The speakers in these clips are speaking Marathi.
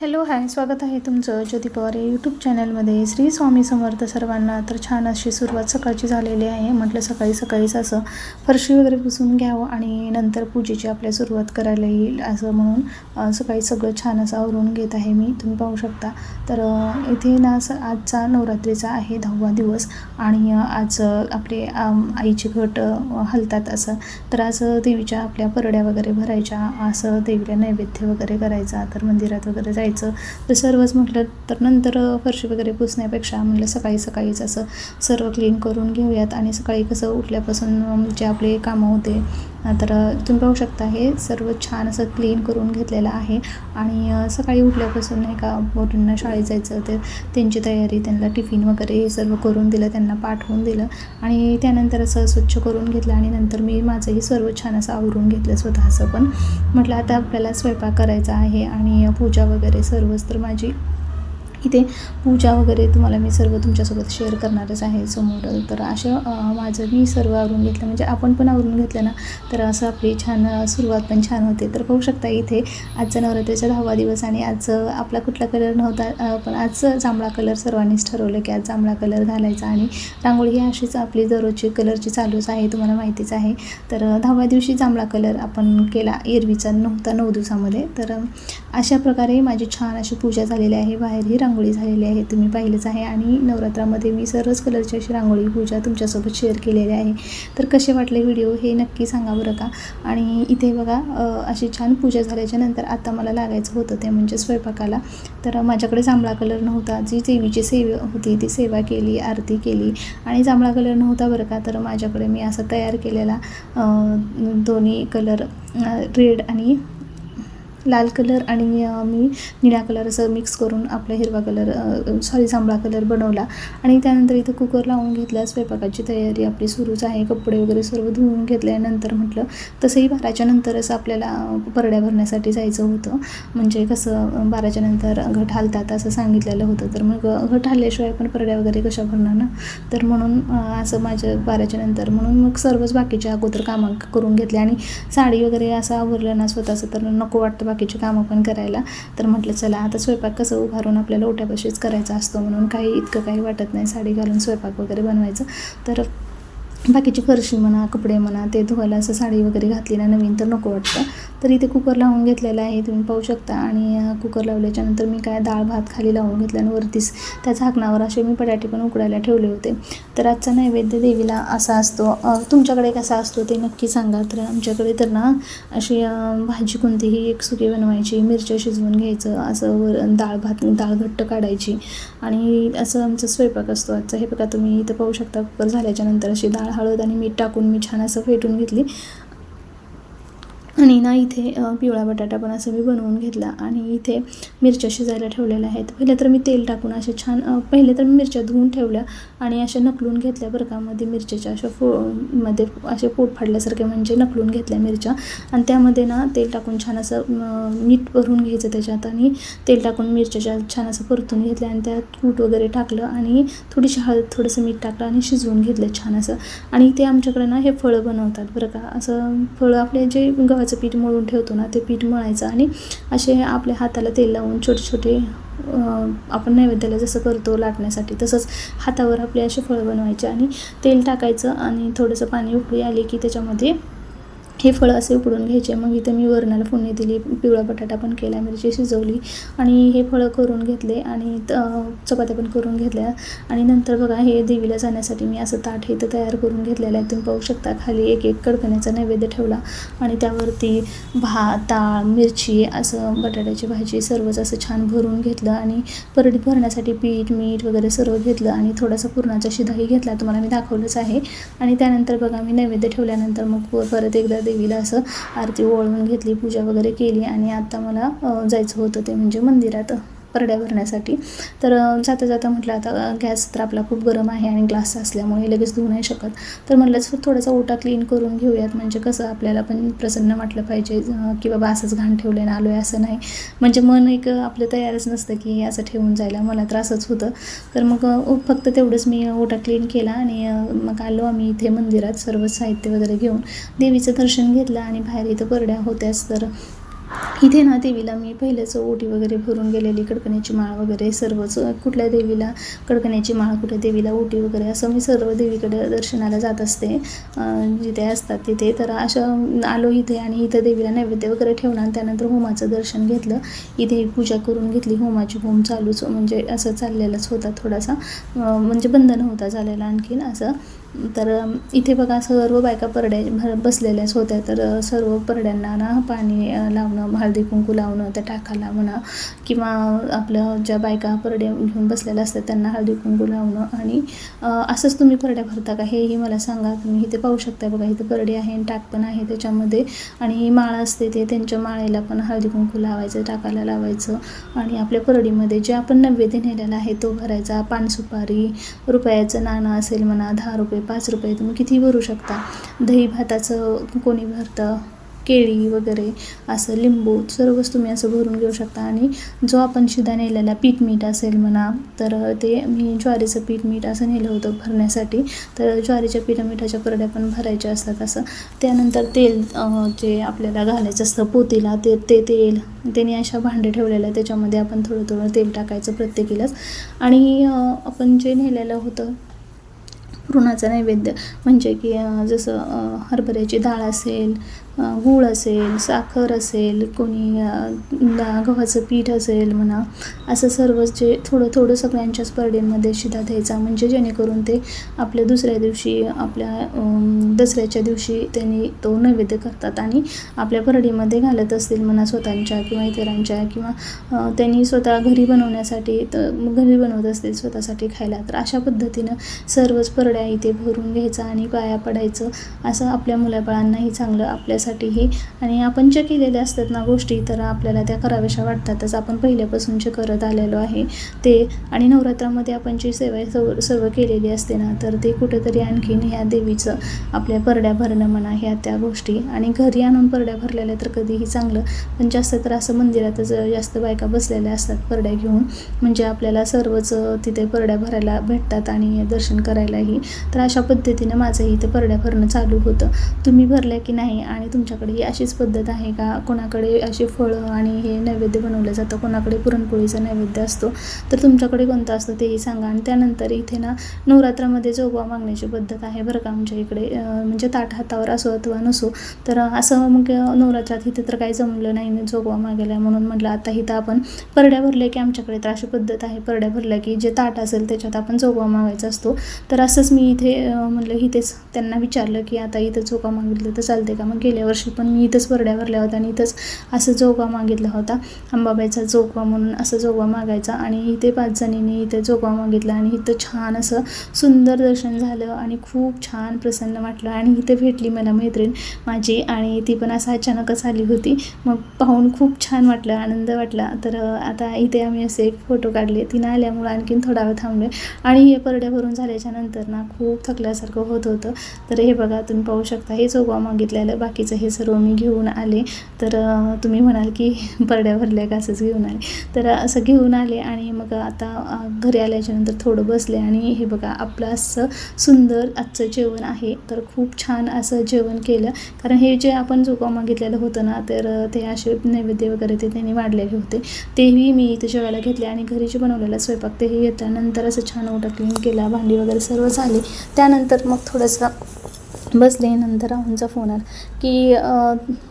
हॅलो हाय स्वागत आहे तुमचं ज्योती पवार या यूट्यूब चॅनलमध्ये श्री स्वामी समर्थ सर्वांना तर छान अशी सुरुवात सकाळची झालेली आहे. म्हटलं सकाळी सकाळीच असं फरशी वगैरे पुसून घ्यावं आणि नंतर पूजेची आपल्या सुरुवात करायला येईल असं म्हणून सकाळी सगळं छान असं आवरून घेत आहे मी. तुम्ही पाहू शकता. तर इथे ना स आजचा नवरात्रीचा आहे दहावा दिवस आणि आज आपले आईचे घट हलतात असं. तर आज देवीच्या आपल्या परड्या वगैरे भरायच्या असं देवीला नैवेद्य वगैरे करायचा तर मंदिरात वगैरे जायचं. तर सर्वच म्हटलं तर नंतर फरशी वगैरे पुसण्यापेक्षा म्हटलं सकाळी सकाळीच असं सर्व क्लीन करून घेऊयात. आणि सकाळी कसं उठल्यापासून जे आपले कामं होते तर तुम्ही पाहू शकता हे सर्व छान असं क्लीन करून घेतलेलं आहे. आणि सकाळी उठल्यापासून नाही का मुलींना शाळेत जायचं ते त्यांची तयारी त्यांना टिफिन वगैरे हे सर्व करून दिलं त्यांना पाठवून दिलं. आणि त्यानंतर असं स्वच्छ करून घेतलं आणि नंतर मी माझंही सर्व छान असं आवरून घेतलं स्वतःचं पण. म्हटलं आता आपल्याला स्वयंपाक करायचा आहे आणि पूजा वगैरे सर्वच तर माझी इथे पूजा वगैरे तुम्हाला मी सर्व तुमच्यासोबत शेअर करणारच आहे समोर. तर अशा माझं मी सर्व आवरून घेतलं. म्हणजे आपण पण आवरून घेतलं ना तर असं आपली छान सुरुवात पण छान होते. तर पाहू शकता इथे आजचा नवरात्रीचा दहावा दिवस आणि आज आपला कुठला कलर नव्हता पण आज जांभळा कलर सर्वांनीच ठरवलं की आज जांभळा कलर घालायचा आणि रांगोळी ही अशीच आपली दररोजची कलरची चालूच आहे तुम्हाला माहितीच आहे. तर दहाव्या दिवशी जांभळा कलर आपण केला एरवीचा नव्हता नऊ दिवसामध्ये. तर अशा प्रकारे माझी छान अशी पूजा झालेली आहे. बाहेर ही रांगोळी रांगोळी झालेली आहे तुम्ही पाहिलेच आहे. आणि नवरात्रामध्ये मी सर्वच कलरची अशी रांगोळी पूजा तुमच्यासोबत शेअर केलेली आहे. तर कसे वाटले व्हिडिओ हे नक्की सांगा बरं का? आणि इथे बघा अशी छान पूजा झाल्याच्यानंतर आता मला लागायचं होतं ते म्हणजे स्वयंपाकाला. तर माझ्याकडे जांभळा कलर नव्हता. जी देवीची सेवा होती ती सेवा केली आरती केली. आणि जांभळा कलर नव्हता बरं का तर माझ्याकडे मी असं तयार केलेला दोन्ही कलर रेड आणि लाल कलर आणि मी निळ्या कलर असं मिक्स करून आपला हिरवा कलर सॉरी जांभळा कलर बनवला. आणि त्यानंतर इथं कुकर लावून घेतला स्वयंपाकाची तयारी आपली सुरूच आहे. कपडे वगैरे सर्व धुवून घेतल्यानंतर म्हटलं तसंही बाराच्या नंतरच आपल्याला परड्या भरण्यासाठी जायचं होतं. म्हणजे कसं बाराच्या नंतर घट हालतात असं सांगितलेलं होतं. तर मग घट हालल्याशिवाय पण परड्या वगैरे कशा भरणार ना? तर म्हणून असं माझ्या बाराच्या नंतर म्हणून मग सर्वच बाकीच्या अगोदर कामं करून घेतले. आणि साडी वगैरे असं आवरलं ना स्वतःचं तर नको वाटतं बाकीची कामं पण करायला. तर म्हटलं चला आता स्वयंपाक कसं उभारून आपल्याला ओट्यापाशीच करायचा असतो म्हणून काही इतकं काही वाटत नाही साडी घालून स्वयंपाक वगैरे बनवायचं. तर बाकीची फरशी म्हणा कपडे म्हणा ते धुवायला असं साडी वगैरे घातली ना नवीन तर नको वाटतं. तर इथे कुकर लावून घेतलेला आहे तुम्ही पाहू शकता. आणि कुकर लावल्याच्या नंतर मी काय डाळ भात खाली लावून घेतला आणि वरतीच त्या झाकणावर असे मी बटाटे पण उकडायला ठेवले होते. तर आजचा नैवेद्य देवीला असा असतो. तुमच्याकडे कसा असतो ते नक्की सांगा. तर आमच्याकडे तर ना अशी भाजी कोणतीही एक सुकी बनवायची मिरच्या शिजवून घ्यायचं असं वर डाळ भात डाळ घट्ट काढायची. आणि असं आमचा स्वयंपाक असतो आजचा. हे बघा तुम्ही इथं पाहू शकता कुकर झाल्याच्यानंतर अशी डाळ हळद आणि मीठ टाकून मी छान असं फेटून घेतली. आणि ना इथे पिवळा बटाटा पण असं मी बनवून घेतला आणि इथे मिरच्या शिजायला ठेवलेल्या आहेत. पहिले तर मी तेल टाकून असे छान पहिले तर मी मिरच्या धुवून ठेवल्या आणि अशा नकलून घेतल्या बरं का. मध्ये मिरच्याच्या अशा फो मध्ये असे पोट फाडल्यासारखे म्हणजे नकलून घेतल्या मिरच्या. आणि त्यामध्ये ना तेल टाकून छान असं मीठ भरून घ्यायचं त्याच्यात आणि तेल टाकून मिरच्याच्या छान असं परतून घेतलं आणि त्यात कूट वगैरे टाकलं आणि थोडीशी हळद थोडंसं मीठ टाकलं आणि शिजवून घेतलं छान असं. आणि ते आमच्याकडे ना हे फळं बनवतात बरं का. असं फळं आपले जे गव्हाचं पीठ मळून ठेवतो ना ते पीठ मळायचं आणि असे आपल्या हाताला तेल लावून छोटे छोटे आपण नैवेद्याला जसं करतो लाटण्यासाठी तसंच हातावर आपले असे फळं बनवायचे आणि तेल टाकायचं आणि थोडंसं पाणी उकळी आले की त्याच्यामध्ये हे फळं असे उकडून घ्यायचे. मग इथे मी वरणाला फोडणी दिली पिवळा बटाटा पण केला मिरची शिजवली आणि हे फळं करून घेतले आणि चपात्या पण करून घेतल्या. आणि नंतर बघा हे देवीला जाण्यासाठी मी असं ताट हे तयार करून घेतलेलं आहे. तुम्ही पाहू शकता खाली एक एक कडकण्याचा नैवेद्य ठेवला आणि त्यावरती भात डाळ मिरची असं बटाट्याची भाजी सर्वच असं छान भरून घेतलं आणि परडीत भरण्यासाठी पीठ मीठ वगैरे सर्व घेतलं आणि थोडासा पुरणाचा शिधाही घेतला. तुम्हाला मी दाखवलंच आहे. आणि त्यानंतर बघा मी नैवेद्य ठेवल्यानंतर मग परत एकदा देवीला असं आरती ओळवून घेतली पूजा वगैरे केली आणि आता मला जायचं होतं ते म्हणजे मंदिरात. परड्या भरण्यासाठी. तर जाता जाता म्हटलं आता गॅस तर आपला खूप गरम आहे आणि ग्लास असल्यामुळे लगेच धुवू नाही शकत. तर म्हटलंच थोडासा ओटा क्लीन करून घेऊयात. म्हणजे कसं आपल्याला पण प्रसन्न वाटलं पाहिजे की बाबा असंच घाण ठेवलं आहे आलो आहे असं नाही. म्हणजे मन एक आपलं तयारच नसतं की असं ठेवून जायला. मला त्रासच होतं. तर मग फक्त तेवढंच मी ओटा क्लीन केला आणि मग आलो आम्ही इथे मंदिरात सर्व साहित्य वगैरे घेऊन. देवीचं दर्शन घेतलं आणि बाहेर इथं परड्या होत्याच. तर इथे ना देवीला मी पहिलेच ओटी वगैरे भरून गेलेली कडकण्याची माळ वगैरे सर्वच कुठल्या देवीला कडकण्याची माळ कुठल्या देवीला ओटी वगैरे असं मी सर्व देवीकडे दर्शनाला जात असते. जिथे असतात तिथे. तर असं आलो इथे आणि इथं देवीला नैवेद्य वगैरे ठेवणार आणि त्यानंतर होमाचं दर्शन घेतलं. इथे पूजा करून घेतली. होमाची होम चालूच म्हणजे असं चाललेलाच होता थोडासा. म्हणजे बंधन होता झालेला आणखीन असं. तर इथे बघा सर्व बायका परड्या भर बसलेल्याच होत्या. तर सर्व परड्यांना ना पाणी लावणं हळदी कुंकू लावणं त्या टाकाला म्हणा किंवा आपल्या ज्या बायका परड्या घेऊन बसलेल्या असतात त्यांना हळदी कुंकू लावणं आणि असंच तुम्ही परड्या भरता का? हेही मला सांगा. तुम्ही इथे पाहू शकता बघा इथे परडी आहे आणि टाक पण आहे त्याच्यामध्ये. आणि माळ असते ते त्यांच्या माळेला पण हळदी कुंकू लावायचं टाकाला लावायचं. आणि आपल्या परडीमध्ये जे आपण नैवेद्य नेलेला आहे तो भरायचा. पानसुपारी रुपयाचं नाणं असेल म्हणा दहा रुपये पाच रुपये तुम्ही किती भरू शकता? दही भाताचं कोणी भरतं? केळी वगैरे असं लिंबू सर्वच तुम्ही असं भरून घेऊ शकता. आणि जो आपण शिदा नेलेला पीठ मीठ असेल म्हणा तर ते मी ज्वारीचं पीठ मीठ असं नेलं होतं भरण्यासाठी. तर ज्वारीच्या पीठ मिठाच्या परड्या पण भरायच्या असतात असं. त्यानंतर तेल जे आपल्याला घालायचं असतं पोतीला ते ते तेल त्याने अशा भांडे ठेवलेलं आहे त्याच्यामध्ये आपण थोडं थोडं तेल टाकायचं प्रत्येकीलाच. आणि आपण जे नेलेलं होतं पुरणाचं नैवेद्य. म्हणजे की जसं हरभऱ्याची डाळ असेल गूळ असेल साखर असेल कोणी गव्हाचं पीठ असेल म्हणा असं सर्वच जे थोडं थोडं सगळ्यांच्या स्पर्धेमध्ये शिधा द्यायचा. म्हणजे जेणेकरून ते आपल्या दुसऱ्या दिवशी आपल्या दसऱ्याच्या दिवशी त्यांनी तो नैवेद्य करतात आणि आपल्या परडीमध्ये घालत असतील म्हणा स्वतःच्या किंवा इतरांच्या किंवा त्यांनी स्वतः घरी बनवण्यासाठी तर घरी बनवत असतील स्वतःसाठी खायला तर अशा पद्धतीनं सर्वच परड्या इथे भरून घ्यायचा आणि पाया पडायचं असं आपल्या मुलाबाळांनाही चांगलं आपल्या आपल्यासाठीही आणि आपण जे केलेल्या असतात ना गोष्टी तर आपल्याला त्या कराव्याशा वाटतातच. आपण पहिल्यापासून जे करत आलेलो आहे ते. आणि नवरात्रामध्ये आपण जी सेवा सर्व सर्व केलेली असते ना तर ते कुठेतरी आणखीन ह्या देवीचं आपल्या परड्या भरणं म्हणा ह्या त्या गोष्टी. आणि घरी आणून परड्या भरलेल्या तर कधीही चांगलं पण जास्त तर असं मंदिरातच जास्त बायका बसलेल्या असतात परड्या घेऊन. म्हणजे आपल्याला सर्वच तिथे परड्या भरायला भेटतात आणि दर्शन करायलाही. तर अशा पद्धतीनं माझंही इथे परड्या भरणं चालू होतं. तुम्ही भरल्या की नाही? आणि तुमच्याकडे ही अशीच पद्धत आहे का? कोणाकडे अशी फळं आणि हे नैवेद्य बनवलं जातं? कोणाकडे पुरणपोळीचा नैवेद्य असतो? तर तुमच्याकडे कोणतं असतं तेही सांगा. आणि त्यानंतर इथे ना नवरात्रामध्ये जोगवा मागण्याची पद्धत आहे बरं का आमच्या इकडे. म्हणजे ताट हातावर असो अथवा नसो तर असं मग नवरात्रात इथे तर काही जमलं नाही जोगवा मागेला म्हणून म्हटलं. आता इथं आपण परड्या भरल्या की आमच्याकडे तर अशी पद्धत आहे परड्या भरल्या की जे ताट असेल त्याच्यात आपण जोगवा मागायचा असतो. तर असंच मी इथे म्हटलं म्हणलं इथेच त्यांना विचारलं की आता इथं जोगा मागितलं तर चालते का? मग गेल्या वर्षी पण मी इथंच परड्या भरल्या होत्या आणि इथंच असं जोगवा मागितला होता. अंबाबाईचा जोगवा म्हणून असं जोगवा मागायचा आणि इथे पाच जणींनी इथे जोगवा मागितला आणि इथं छान असं सुंदर दर्शन झालं आणि खूप छान प्रसन्न वाटलं. आणि इथे भेटली मला मैत्रीण माझी आणि ती पण असं अचानकच आली होती. मग पाहून खूप छान वाटलं आनंद वाटला. तर आता इथे आम्ही असे एक फोटो काढले. तिनं आल्यामुळं आणखीन थोडा वेळ थांबले आणि हे परड्या भरून झाल्याच्यानंतर ना खूप थकल्यासारखं होत होतं. तर हे बघा तुम्ही पाहू शकता हे जोगवा मागितलेलं बाकीचं हे सर्व मी घेऊन आले. तर तुम्ही म्हणाल की परड्या भरल्या का असंच घेऊन आले. तर असं घेऊन आले आणि मग आता घरी आल्याच्यानंतर थोडं बसले आणि हे बघा आपलं असं सुंदर आजचं जेवण आहे. तर खूप छान असं जेवण केलं. कारण हे जे आपण जोगा मागितलेलं होतं ना तर ते असे नैवेद्य वगैरे ते त्यांनी वाढलेले होते. तेही मी इथे जेवायला घेतले आणि घरी जे बनवलेला स्वयंपाक तेही घेतल्यानंतर असं छान ओटा क्लीन केला भांडी वगैरे सर्व झाली. त्यानंतर मग थोडंसं बसले नंतर राहूनचा फोन आला की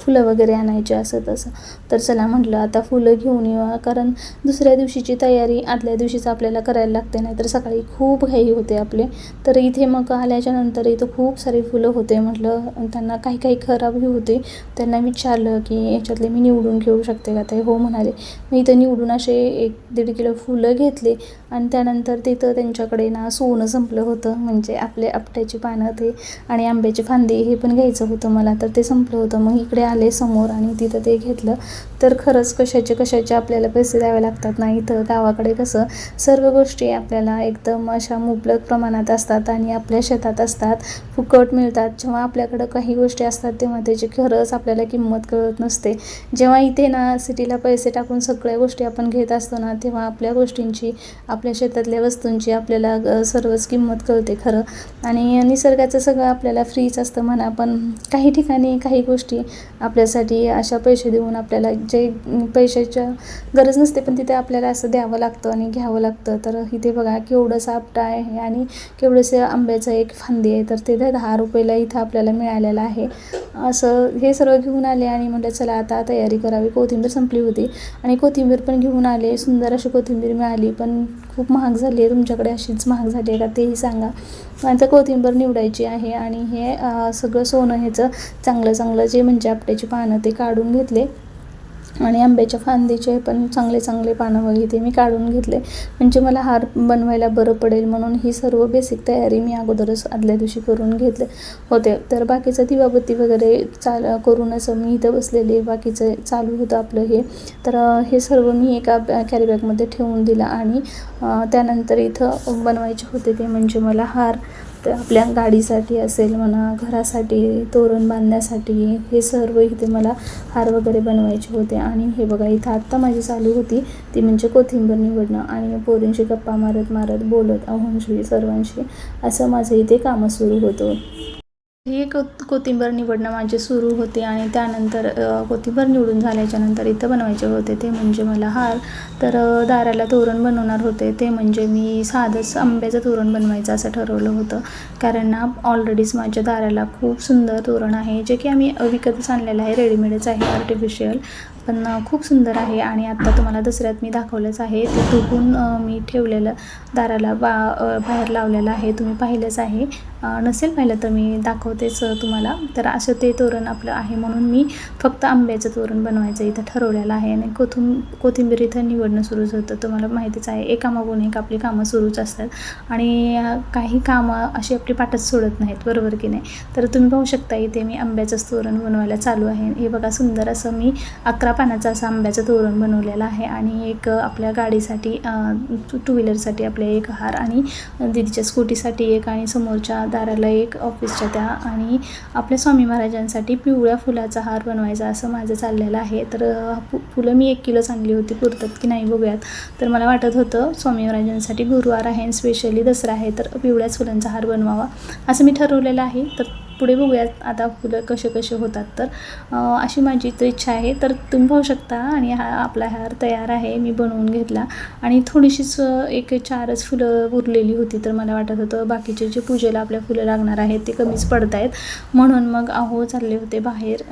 फुलं वगैरे आणायचे असं तसं. तर चला म्हटलं आता फुलं घेऊन येऊ. कारण दुसऱ्या दिवशीची तयारी आदल्या दिवशीच आपल्याला करायला लागते नाही तर सकाळी खूप घाई होते आपले. तर इथे मग आल्याच्यानंतर इथं खूप सारे फुलं होते म्हटलं. त्यांना काही काही खराबही होते. त्यांना विचारलं की याच्यातले मी निवडून घेऊ शकते का? ते हो म्हणाले. मी इथं निवडून असे एक दीड किलो फुलं घेतले. आणि त्यानंतर तिथं त्यांच्याकडे ना सोनं संपलं होतं. म्हणजे आपले आपट्याची पानं ते आणि आंब्याची फांदी हे पण घ्यायचं होतं मला. तर ते संपलं होतं. मग इकडे आले समोर आणि तिथं ते घेतलं. तर खरंच कशाचे कशाचे आपल्याला पैसे द्यावे लागतात ना इथं गावाकडे कसं? सर्व गोष्टी आपल्याला एकदम अशा मुबलक प्रमाणात असतात आणि आपल्या शेतात असतात. फुकट मिळतात. जेव्हा आपल्याकडं काही गोष्टी असतात तेव्हा त्याची खरंच आपल्याला किंमत कळत नसते. जेव्हा इथे ना सिटीला पैसे टाकून सगळ्या गोष्टी आपण घेत असतो ना तेव्हा आपल्या गोष्टींची आपल्या शेतातल्या वस्तूंची आपल्याला सर्वच किंमत कळते खरं. आणि निसर्गाचं सगळं आपल्याला फ्रीच असतं म्हणा पण काही ठिकाणी काही गोष्टी आपल्यासाठी अशा पैसे देऊन आपल्याला जे पैशाच्या गरज नसते पण तिथे आपल्याला असं द्यावं लागतं आणि घ्यावं लागतं. तर इथे बघा केवढंसं आपटा आहे आणि केवढंसं आंब्याचं एक फांदी आहे तर ते दहा रुपयाला इथं आपल्याला मिळालेलं आहे. असं हे सर्व घेऊन आले आणि म्हटलं चला आता तयारी करावी. कोथिंबीर संपली होती आणि कोथिंबीर पण घेऊन आले. सुंदर अशी कोथिंबीर मिळाली पण खूप महाग झाली आहे. तुमच्याकडे अशीच महाग झाली आहे का तेही सांगा. नंतर कोथिंबीर निवडायची आहे आणि हे अं, सगळं सोनं ह्याचं चांगलं चांगलं जे म्हणजे आपट्याची पानं ते काढून घेतले. आणि आंब्याच्या फांदीचे पण चांगले चांगले पानं वगैरे ते मी काढून घेतले. म्हणजे मला हार बनवायला बरं पडेल म्हणून ही सर्व बेसिक तयारी मी अगोदरच आदल्या दिवशी करून घेतले होते. तर बाकीचं दिवाबत्ती वगैरे चाल करूनच मी इथं बसलेले बाकीचं चालू होतं आपलं हे. तर हे सर्व मी एका कॅरीबॅगमध्ये ठेवून दिलं आणि त्यानंतर इथं बनवायचे होते ते म्हणजे मला हार तर आपल्या गाडीसाठी असेल म्हणा घरासाठी तोरण बांधण्यासाठी हे सर्व इथे मला हार वगैरे बनवायचे होते. आणि हे बघा इथं आत्ता माझी चालू होती. ती म्हणजे कोथिंबीर निवडणं. आणि पोरींशी गप्पा मारत मारत बोलत अहोंशी म्हणजे सर्वांशी असं माझं इथे कामं सुरू होतं. हे को कोथिंबीर निवडणं माझे सुरू होते आणि त्यानंतर कोथिंबीर निवडून झाल्याच्यानंतर इथं बनवायचे होते. ते म्हणजे मला हार. तर दाराला तोरण बनवणार होते. ते म्हणजे मी साधंच आंब्याचं तोरण बनवायचं असं ठरवलं होतं. कारण ना ऑलरेडीच माझ्या दाराला खूप सुंदर तोरण आहे. जे की आम्ही विकतच आणलेलं आहे. रेडीमेडच आहे आर्टिफिशियल पण खूप सुंदर आहे आणि आत्ता तुम्हाला दसऱ्यात मी दाखवलंच आहे. ते तुटून मी ठेवलेलं दाराला बा बाहेर लावलेलं आहे. तुम्ही पाहिलंच आहे. नसेल पाहिलं तर मी दाखवतेच तुम्हाला. तर असं ते तोरण आपलं आहे म्हणून मी फक्त आंब्याचं तोरण बनवायचं इथं ठरवलेलं आहे. आणि कोथिंब कोथिंबीर इथं निवडणं सुरूच होतं तुम्हाला माहितीच आहे एकामागून एक आपली कामं सुरूच असतात. आणि काही कामं अशी आपली पाठच सोडत नाहीत बरोबर की नाही? तर तुम्ही पाहू शकता इथे मी आंब्याचंच तोरण बनवायला चालू आहे. हे बघा सुंदर असं मी अकरा पानाचं असं आंब्याचं तोरण बनवलेलं आहे. आणि एक आपल्या गाडीसाठी टू टू व्हीलरसाठी आपल्या एक हार आणि दीदीच्या स्कूटीसाठी एक आणि समोरच्या दाराला एक ऑफिसच्या त्या आणि आपल्या स्वामी महाराजांसाठी पिवळ्या फुलाचा हार बनवायचा असं माझं चाललेलं आहे. तर फु फुलं मी एक किलो चांगली होती पुरतात की नाही बघूयात. तर मला वाटत होतं स्वामी महाराजांसाठी गुरुवार आहे आणि स्पेशली दसरा आहे तर पिवळ्याच फुलांचा हार बनवावा. असं मी ठरवलेलं आहे. तर पुढे बघूयात आता फुलं कसे कसे होतात तर. अशी माझी तर इच्छा आहे. तर तुम्ही पाहू शकता आणि हा आपला हार तयार आहे. मी बनवून घेतला. आणि थोडीशीच एक चारच फुलं उरलेली होती. तर मला वाटत होतं बाकीचे जे पूजेला आपल्या फुलं लागणार आहेत ते कमीच पडत आहेत म्हणून मग अहो चालले होते बाहेर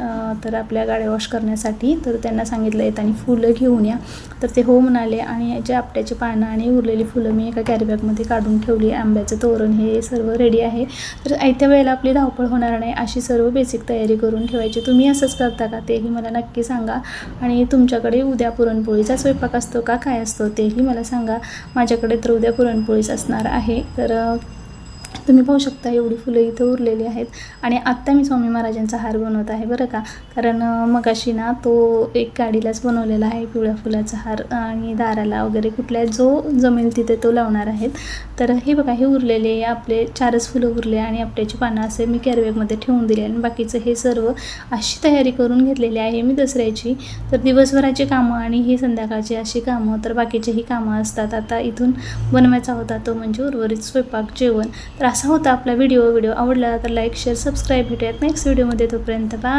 तर आपल्या गाड्या वॉश करण्यासाठी. तर त्यांना सांगितलं येत आणि फुलं घेऊन या. तर ते हो म्हणाले. आणि जे आपट्याचे पानं आणि उरलेली फुलं मी एका कॅरीबॅगमध्ये काढून ठेवली. आंब्याचं तोरण हे सर्व रेडी आहे. तर आयत्या वेळेला आपली धावपळ होणार नाही अशी सर्व बेसिक तयारी करून ठेवायची. तुम्ही असंच करता का? तेही मला नक्की सांगा. आणि तुमच्याकडे उद्या पुरणपोळीचा स्वयंपाक असतो का? काय असतो? तेही मला सांगा. माझ्याकडे तर उद्या पुरणपोळीच असणार आहे. तर तुम्ही पाहू शकता एवढी फुलं इथं उरलेली आहेत. आणि आत्ता मी स्वामी महाराजांचा हार बनवत आहे बरं का. कारण मगाशी ना तो एक गाडीलाच बनवलेला आहे पिवळ्या फुलाचा हार आणि दाराला वगैरे कुठल्या जो जमेल तिथे तो लावणार आहेत. तर हे बघा हे उरलेले आपले चारच फुलं उरले आणि आपट्याची पानं असे मी कॅरबॅगमध्ये ठेवून दिले आणि बाकीचं हे सर्व अशी तयारी करून घेतलेली आहे मी दसऱ्याची. तर दिवसभराची कामं आणि ही संध्याकाळची अशी कामं तर बाकीचेही कामं असतात. आता इथून बनवायचा होता तो म्हणजे उर्वरित स्वयंपाक जेवण. तर असा होता आपला व्हिडिओ व्हिडिओ आवडला तर लाईक शेअर सबस्क्राईब भेटूयात नेक्स्ट व्हिडिओमध्ये तोपर्यंत. बाय